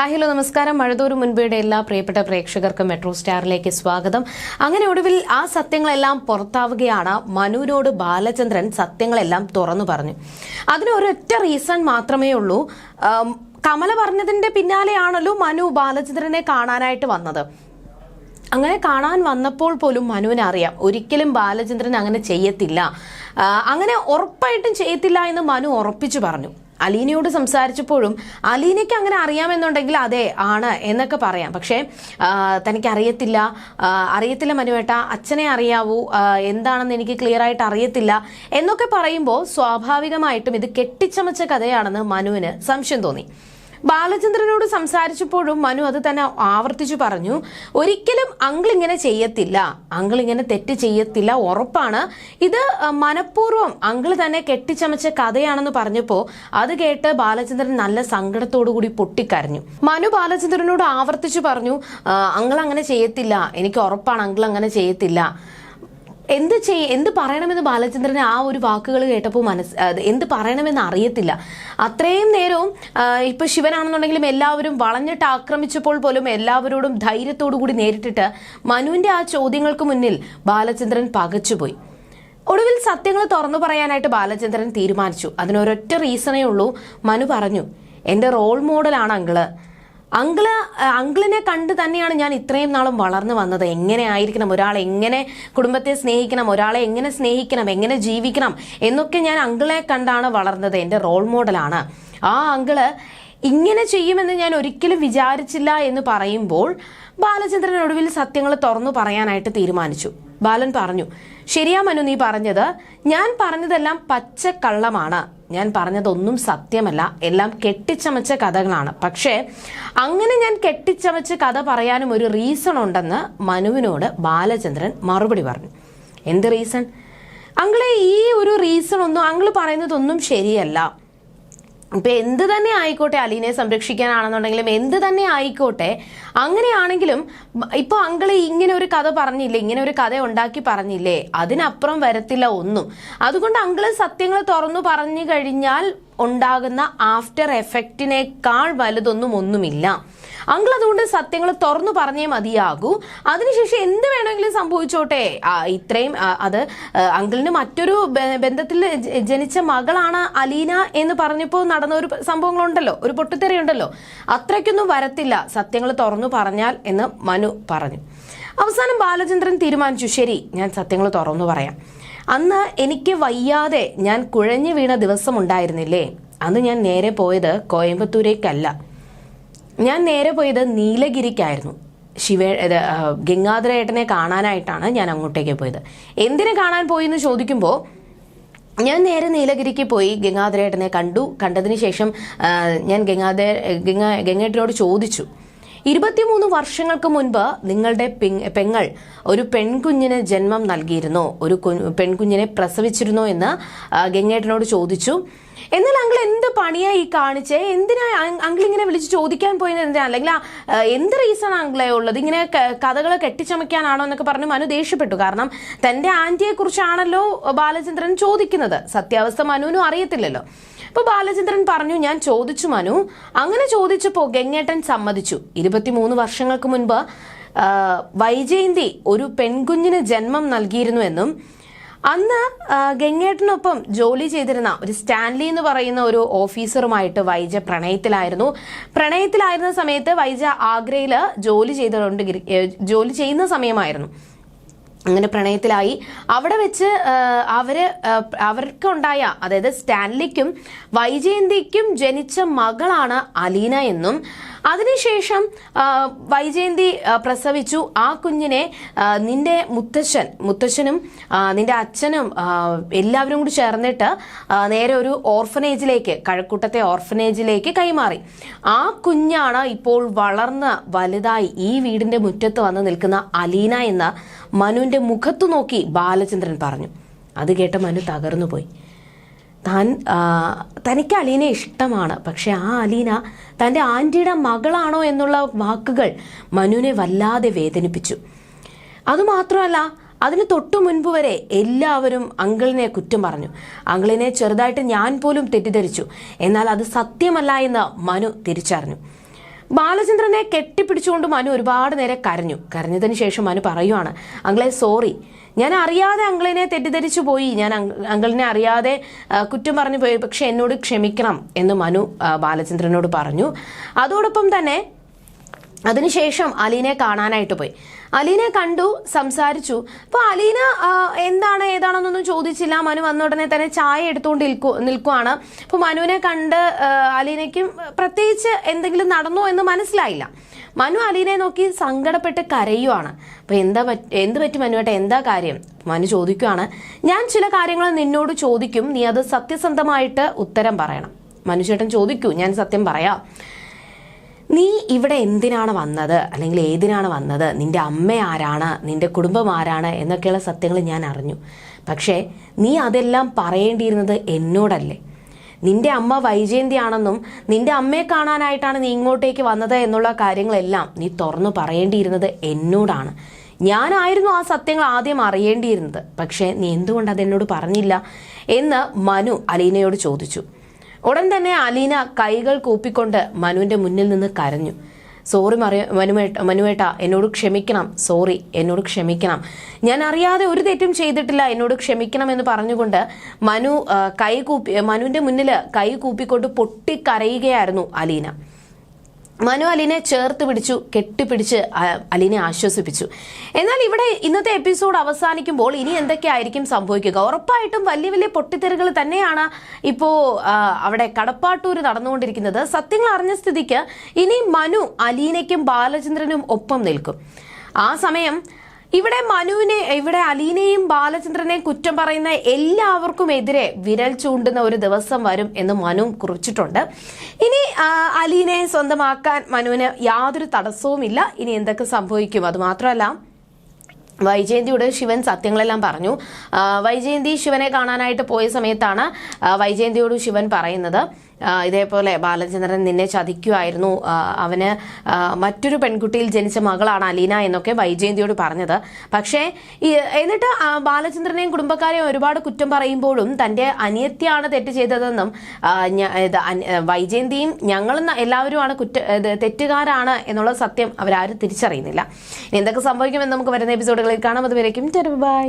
Hello നമസ്കാരം. മഴതൂർ മുൻപയുടെ എല്ലാ പ്രിയപ്പെട്ട പ്രേക്ഷകർക്കും മെട്രോ സ്റ്റാറിലേക്ക് സ്വാഗതം. അങ്ങനെ ഒടുവിൽ ആ സത്യങ്ങളെല്ലാം പുറത്താവുകയാണ് മനുവിനോട് ബാലചന്ദ്രൻ സത്യങ്ങളെല്ലാം തുറന്നു പറഞ്ഞു. അതിന് ഒരൊറ്റ റീസൺ മാത്രമേ ഉള്ളൂ. കമല പറഞ്ഞതിന്റെ പിന്നാലെയാണല്ലോ മനു ബാലചന്ദ്രനെ കാണാനായിട്ട് വന്നത്. അങ്ങനെ കാണാൻ വന്നപ്പോൾ പോലും മനുവിന് അറിയാം ഒരിക്കലും ബാലചന്ദ്രൻ അങ്ങനെ ചെയ്യത്തില്ല. അങ്ങനെ ഉറപ്പായിട്ടും ചെയ്യത്തില്ല എന്ന് മനു ഉറപ്പിച്ചു പറഞ്ഞു. അലീനയോട് സംസാരിച്ചപ്പോഴും അലീനയ്ക്ക് അങ്ങനെ അറിയാമെന്നുണ്ടെങ്കിൽ അതെ ആണ് എന്നൊക്കെ പറയാം. പക്ഷേ തനിക്ക് അറിയത്തില്ല അറിയത്തില്ല മനുവേട്ട അച്ഛനെ അറിയാവൂ എന്താണെന്ന് എനിക്ക് ക്ലിയർ ആയിട്ട് അറിയത്തില്ല എന്നൊക്കെ പറയുമ്പോൾ സ്വാഭാവികമായിട്ടും ഇത് കെട്ടിച്ചമച്ച കഥയാണെന്ന് മനുവിന് സംശയം തോന്നി. ബാലചന്ദ്രനോട് സംസാരിച്ചപ്പോഴും മനു അത് തന്നെ ആവർത്തിച്ചു പറഞ്ഞു ഒരിക്കലും അങ്കിൾ ഇങ്ങനെ ചെയ്യത്തില്ല. അങ്കിൾ ഇങ്ങനെ തെറ്റ് ചെയ്യത്തില്ല. ഉറപ്പാണ്. ഇത് മനഃപൂർവം അങ്കിൾ തന്നെ കെട്ടിച്ചമച്ച കഥയാണെന്ന് പറഞ്ഞപ്പോൾ അത് കേട്ട് ബാലചന്ദ്രൻ നല്ല സങ്കടത്തോടു കൂടി പൊട്ടിക്കരഞ്ഞു. മനു ബാലചന്ദ്രനോട് ആവർത്തിച്ചു പറഞ്ഞു അങ്കിൾ അങ്ങനെ ചെയ്യത്തില്ല. എനിക്ക് ഉറപ്പാണ് അങ്കിൾ അങ്ങനെ ചെയ്യത്തില്ല. എന്ത് ചെയ് എന്ത് പറയണമെന്ന് ബാലചന്ദ്രന് ആ ഒരു വാക്കുകൾ കേട്ടപ്പോൾ മനസ്സ് എന്ത് പറയണമെന്ന് അറിയത്തില്ല. അത്രയും നേരവും ഇപ്പൊ ശിവനാണെന്നുണ്ടെങ്കിലും എല്ലാവരും വളഞ്ഞിട്ട് ആക്രമിച്ചപ്പോൾ പോലും എല്ലാവരോടും ധൈര്യത്തോടു കൂടി നേരിട്ടിട്ട് മനുവിന്റെ ആ ചോദ്യങ്ങൾക്ക് മുന്നിൽ ബാലചന്ദ്രൻ പകച്ചുപോയി. ഒടുവിൽ സത്യങ്ങൾ തുറന്നു പറയാനായിട്ട് ബാലചന്ദ്രൻ തീരുമാനിച്ചു. അതിനൊരൊറ്റ റീസണേ ഉള്ളൂ. മനു പറഞ്ഞു എന്റെ റോൾ മോഡലാണ് അങ്കിൾ. അങ്കിൾ അങ്കിളിനെ കണ്ട് തന്നെയാണ് ഞാൻ ഇത്രയും നാളും വളർന്നു വന്നത്. എങ്ങനെ ആയിരിക്കണം ഒരാൾ എങ്ങനെ കുടുംബത്തെ സ്നേഹിക്കണം ഒരാളെ എങ്ങനെ സ്നേഹിക്കണം എങ്ങനെ ജീവിക്കണം എന്നൊക്കെ ഞാൻ അങ്കിളെ കണ്ടാണ് വളർന്നത്. എന്റെ റോൾ മോഡലാണ് ആ അങ്കിൾ ഇങ്ങനെ ചെയ്യുമെന്ന് ഞാൻ ഒരിക്കലും വിചാരിച്ചില്ല എന്ന് പറയുമ്പോൾ ബാലചന്ദ്രൻ ഒടുവിൽ സത്യങ്ങൾ തുറന്നു പറയാനായിട്ട് തീരുമാനിച്ചു. ബാലൻ പറഞ്ഞു ശരിയാ മനു നീ പറഞ്ഞത്. ഞാൻ പറഞ്ഞതെല്ലാം പച്ചക്കള്ളമാണ്. ഞാൻ പറഞ്ഞതൊന്നും സത്യമല്ല. എല്ലാം കെട്ടിച്ചമച്ച കഥകളാണ്. പക്ഷേ അങ്ങനെ ഞാൻ കെട്ടിച്ചമച്ച് കഥ പറയാനും ഒരു റീസൺ ഉണ്ടെന്ന് മനുവിനോട് ബാലചന്ദ്രൻ മറുപടി പറഞ്ഞു. എന്ത് റീസൺ അങ്കിളെ ഈ ഒരു റീസൺ ഒന്നും അങ്കിൾ പറയുന്നതൊന്നും ശരിയല്ല. ഇപ്പൊ എന്ത് തന്നെ ആയിക്കോട്ടെ അലീനെ സംരക്ഷിക്കാനാണെന്നുണ്ടെങ്കിലും എന്ത് തന്നെ ആയിക്കോട്ടെ അങ്ങനെയാണെങ്കിലും ഇപ്പോൾ ഇപ്പൊ അങ്കിൾ ഇങ്ങനെ ഒരു കഥ പറഞ്ഞില്ലേ ഇങ്ങനെ ഒരു കഥ ഉണ്ടാക്കി പറഞ്ഞില്ലേ അതിനപ്പുറം വരത്തില്ല ഒന്നും. അതുകൊണ്ട് അങ്കൾ സത്യങ്ങൾ തുറന്നു പറഞ്ഞു കഴിഞ്ഞാൽ ഉണ്ടാകുന്ന ആഫ്റ്റർ എഫക്റ്റിനേക്കാൾ വലുതൊന്നും ഒന്നുമില്ല. അങ്കിൾ അതുകൊണ്ട് സത്യങ്ങൾ തുറന്നു പറഞ്ഞേ മതിയാകൂ. അതിനുശേഷം എന്ത് വേണമെങ്കിലും സംഭവിച്ചോട്ടെ? ഇത്രയും അത് അങ്കിളിന് മറ്റൊരു ബന്ധത്തിൽ ജനിച്ച മകളാണ് അലീന എന്ന് പറഞ്ഞപ്പോൾ നടന്ന ഒരു സംഭവങ്ങളുണ്ടല്ലോ? ഒരു പൊട്ടിത്തെറിയുണ്ടല്ലോ? അത്രയ്ക്കൊന്നും വരത്തില്ല. സത്യങ്ങൾ തുറന്നു പറഞ്ഞാൽ എന്ന് മനു പറഞ്ഞു. അവസാനം ബാലചന്ദ്രൻ തീരുമാനിച്ചു. ശരി ഞാൻ സത്യങ്ങൾ തുറന്നു പറയാം. അന്ന് എനിക്ക് വയ്യാതെ ഞാൻ കുഴഞ്ഞു വീണ ദിവസം ഉണ്ടായിരുന്നില്ലേ? അന്ന് ഞാൻ നേരെ പോയത് കോയമ്പത്തൂരേക്കല്ല. ഞാൻ നേരെ പോയത് നീലഗിരിക്കായിരുന്നു. ശിവ ഗംഗാധരേട്ടനെ കാണാനായിട്ടാണ് ഞാൻ അങ്ങോട്ടേക്ക് പോയത്. എന്തിനു കാണാൻ പോയി എന്ന് ചോദിക്കുമ്പോൾ ഞാൻ നേരെ നീലഗിരിക്ക് പോയി ഗംഗാധരേട്ടനെ കണ്ടു. കണ്ടതിന് ശേഷം ഞാൻ ഗംഗാധര ഗംഗ ഗംഗേട്ടനോട് ചോദിച്ചു. ഇരുപത്തിമൂന്ന് വർഷങ്ങൾക്ക് മുൻപ് നിങ്ങളുടെ പെങ്ങൾ ഒരു പെൺകുഞ്ഞിന് ജന്മം നൽകിയിരുന്നു. ഒരു പെൺകുഞ്ഞിനെ പ്രസവിച്ചിരുന്നു എന്ന് ഗംഗേട്ടനോട് ചോദിച്ചു. എന്നാൽ അങ്കിൾ എന്ത് പണിയാ ഈ കാണിച്ചേ? എന്തിനാ അങ്- അങ്കിൾ ഇങ്ങനെ വിളിച്ച് ചോദിക്കാൻ പോയത് എന്തിനാ? അല്ലെങ്കിൽ എന്ത് റീസൺ അങ്കിളെ ഉള്ളത്? ഇങ്ങനെ കഥകൾ കെട്ടിച്ചമയ്ക്കാനാണോ എന്നൊക്കെ പറഞ്ഞ് മനു ദേഷ്യപ്പെട്ടു. കാരണം തന്റെ ആന്റിയെ കുറിച്ചാണല്ലോ ബാലചന്ദ്രൻ ചോദിക്കുന്നത്. സത്യാവസ്ഥ മനുവിനും അറിയത്തില്ലല്ലോ. അപ്പൊ ബാലചന്ദ്രൻ പറഞ്ഞു ഞാൻ ചോദിച്ചു മനു. അങ്ങനെ ചോദിച്ചപ്പോ ഗംഗേട്ടൻ സമ്മതിച്ചു. ഇരുപത്തിമൂന്ന് വർഷങ്ങൾക്ക് മുൻപ് വൈജയന്തി ഒരു പെൺകുഞ്ഞിന് ജന്മം നൽകിയിരുന്നു എന്നും അന്ന് ഗംഗേട്ടനൊപ്പം ജോലി ചെയ്തിരുന്ന ഒരു സ്റ്റാൻലി എന്ന് പറയുന്ന ഒരു ഓഫീസറുമായിട്ട് വൈജ പ്രണയത്തിലായിരുന്നു. പ്രണയത്തിലായിരുന്ന സമയത്ത് വൈജ ആഗ്രയിൽ ജോലി ചെയ്തുകൊണ്ട് ജോലി ചെയ്യുന്ന സമയമായിരുന്നു. അങ്ങനെ പ്രണയത്തിലായി. അവിടെ വെച്ച് അവർ അവർക്കുണ്ടായ അതായത് സ്റ്റാൻലിക്കും വൈജയന്തിക്കും ജനിച്ച മകളാണ് അലീന എന്നും അതിനുശേഷം വൈജയന്തി പ്രസവിച്ചു. ആ കുഞ്ഞിനെ നിന്റെ മുത്തച്ഛൻ മുത്തച്ഛനും നിന്റെ അച്ഛനും എല്ലാവരും കൂടി ചേർന്നിട്ട് നേരെ ഒരു ഓർഫനേജിലേക്ക് കഴക്കൂട്ടത്തെ ഓർഫനേജിലേക്ക് കൈമാറി. ആ കുഞ്ഞാണ് ഇപ്പോൾ വളർന്ന് വലുതായി ഈ വീടിന്റെ മുറ്റത്ത് വന്ന് നിൽക്കുന്ന അലീന എന്ന മനുവിന്റെ മുഖത്തു നോക്കി ബാലചന്ദ്രൻ പറഞ്ഞു. അത് കേട്ട മനു തകർന്നു പോയി താൻ തനിക്ക് അലീനെ ഇഷ്ടമാണ്. പക്ഷെ ആ അലീന തന്റെ ആന്റിയുടെ മകളാണോ എന്നുള്ള വാക്കുകൾ മനുവിനെ വല്ലാതെ വേദനിപ്പിച്ചു. അതുമാത്രമല്ല അതിന് തൊട്ടു മുൻപ് വരെ എല്ലാവരും അങ്കിളിനെ കുറ്റം പറഞ്ഞു. അങ്കിളിനെ ചെറുതായിട്ട് ഞാൻ പോലും തെറ്റിദ്ധരിച്ചു. എന്നാൽ അത് സത്യമല്ല എന്ന് മനു തിരിച്ചറിഞ്ഞു. ബാലചന്ദ്രനെ കെട്ടിപ്പിടിച്ചുകൊണ്ട് മനു ഒരുപാട് നേരെ കരഞ്ഞു. കരഞ്ഞതിന് ശേഷം മനു പറയുവാണ് അങ്ങളെ സോറി ഞാൻ അറിയാതെ അങ്കിളിനെ തെറ്റിദ്ധരിച്ചു പോയി. ഞാൻ അങ്കിളിനെ അറിയാതെ കുറ്റം പറഞ്ഞു പോയി. പക്ഷെ എന്നോട് ക്ഷമിക്കണം എന്ന് മനു ബാലചന്ദ്രനോട് പറഞ്ഞു. അതോടൊപ്പം തന്നെ അതിനുശേഷം അലീനെ കാണാനായിട്ട് പോയി. അലീനെ കണ്ടു സംസാരിച്ചു. അപ്പോൾ അലീന എന്താണ് ഏതാണെന്നൊന്നും ചോദിച്ചില്ല. മനു വന്ന ഉടനെ തന്നെ ചായ എടുത്തുകൊണ്ട് നിൽക്കു നിൽക്കുവാണ്. അപ്പോൾ മനുവിനെ കണ്ട് അലീനയ്ക്കും പ്രത്യേകിച്ച് എന്തെങ്കിലും നടന്നോ എന്ന് മനസ്സിലായില്ല. മനു അലീനെ നോക്കി സങ്കടപ്പെട്ട് കരയുവാണ്. അപ്പോൾ എന്താ പറ്റ എന്ത് പറ്റി മനുവേട്ട? എന്താ കാര്യം? മനു ചോദിക്കുവാണ്. ഞാൻ ചില കാര്യങ്ങൾ നിന്നോട് ചോദിക്കും. നീ അത് സത്യസന്ധമായിട്ട് ഉത്തരം പറയണം. മനുചേട്ടൻ ചോദിക്കൂ ഞാൻ സത്യം പറയാം. നീ ഇവിടെ എന്തിനാണ് വന്നത്? അല്ലെങ്കിൽ ഏതിനാണ് വന്നത്? നിന്റെ അമ്മ ആരാണ്? നിന്റെ കുടുംബം ആരാണ്? എന്നൊക്കെയുള്ള സത്യങ്ങൾ ഞാൻ അറിഞ്ഞു. പക്ഷേ നീ അതെല്ലാം പറയേണ്ടിയിരുന്നത് എന്നോടല്ലേ. നിന്റെ അമ്മ വൈജയന്തിയാണെന്നും നിന്റെ അമ്മയെ കാണാനായിട്ടാണ് നീ ഇങ്ങോട്ടേക്ക് വന്നത് എന്നുള്ള കാര്യങ്ങളെല്ലാം നീ തുറന്നു പറയേണ്ടിയിരുന്നത് എന്നോടാണ്. ഞാനായിരുന്നു ആ സത്യങ്ങൾ ആദ്യം അറിയേണ്ടിയിരുന്നത്. പക്ഷേ നീ എന്തുകൊണ്ട് അതെന്നോട് പറഞ്ഞില്ല? എന്ന് മനു അലീനയോട് ചോദിച്ചു. ഉടൻ തന്നെ അലീന കൈകൾ കൂപ്പിക്കൊണ്ട് മനുവിന്റെ മുന്നിൽ നിന്ന് കരഞ്ഞു. സോറി മറിയ മനുവേട്ട മനുവേട്ട എന്നോട് ക്ഷമിക്കണം. സോറി എന്നോട് ക്ഷമിക്കണം. ഞാൻ അറിയാതെ ഒരു തെറ്റും ചെയ്തിട്ടില്ല. എന്നോട് ക്ഷമിക്കണം എന്ന് പറഞ്ഞുകൊണ്ട് മനു കൈ കൂപ്പി മനുവിന്റെ മുന്നിൽ കൈ കൂപ്പിക്കൊണ്ട് പൊട്ടിക്കരയുകയായിരുന്നു അലീന. മനു അലിനെ ചേർത്ത് പിടിച്ചു കെട്ടിപ്പിടിച്ച് അലിനെ ആശ്വസിപ്പിച്ചു. എന്നാൽ ഇവിടെ ഇന്നത്തെ എപ്പിസോഡ് അവസാനിക്കുമ്പോൾ ഇനി എന്തൊക്കെയായിരിക്കും സംഭവിക്കുക? ഉറപ്പായിട്ടും വലിയ വലിയ പൊട്ടിത്തെറികൾ തന്നെയാണ് ഇപ്പോൾ അവിടെ കടപ്പാട്ടൂർ നടന്നുകൊണ്ടിരിക്കുന്നത്. സത്യങ്ങൾ അറിഞ്ഞ സ്ഥിതിക്ക് ഇനി മനു അലീനയ്ക്കും ബാലചന്ദ്രനും ഒപ്പം നിൽക്കും. ആ സമയം ഇവിടെ മനുവിനെ ഇവിടെ അലീനയും ബാലചന്ദ്രനെയും കുറ്റം പറയുന്ന എല്ലാവർക്കും എതിരെ വിരൽ ചൂണ്ടുന്ന ഒരു ദിവസം വരും എന്ന് മനു കുറിച്ചിട്ടുണ്ട്. ഇനി അലീനയെ സ്വന്തമാക്കാൻ മനുവിന് യാതൊരു തടസ്സവുമില്ല. ഇനി എന്തൊക്കെ സംഭവിക്കും? അത് മാത്രമല്ല വൈജയന്തിയോട് ശിവൻ സത്യങ്ങളെല്ലാം പറഞ്ഞു. വൈജയന്തി ശിവനെ കാണാനായിട്ട് പോയ സമയത്താണ് വൈജയന്തിയോട് ശിവൻ പറയുന്നത്. ഇതേപോലെ ബാലചന്ദ്രൻ നിന്നെ ചതിക്കുമായിരുന്നു അവന് മറ്റൊരു പെൺകുട്ടിയിൽ ജനിച്ച മകളാണ് അലീന എന്നൊക്കെ വൈജയന്തിയോട് പറഞ്ഞത്. പക്ഷേ എന്നിട്ട് ബാലചന്ദ്രനെയും കുടുംബക്കാരെയും ഒരുപാട് കുറ്റം പറയുമ്പോഴും തന്റെ അനിയത്തിയാണ് തെറ്റ് ചെയ്തതെന്നും വൈജയന്തിയും ഞങ്ങളും എല്ലാവരുമാണ് കുറ്റ തെറ്റുകാരാണ് എന്നുള്ള സത്യം അവരാരും തിരിച്ചറിയുന്നില്ല. എന്തൊക്കെ സംഭവിക്കുമെന്ന് നമുക്ക് വരുന്ന എപ്പിസോഡുകളിൽ കാണാം. അതുവരേക്കും ബൈ.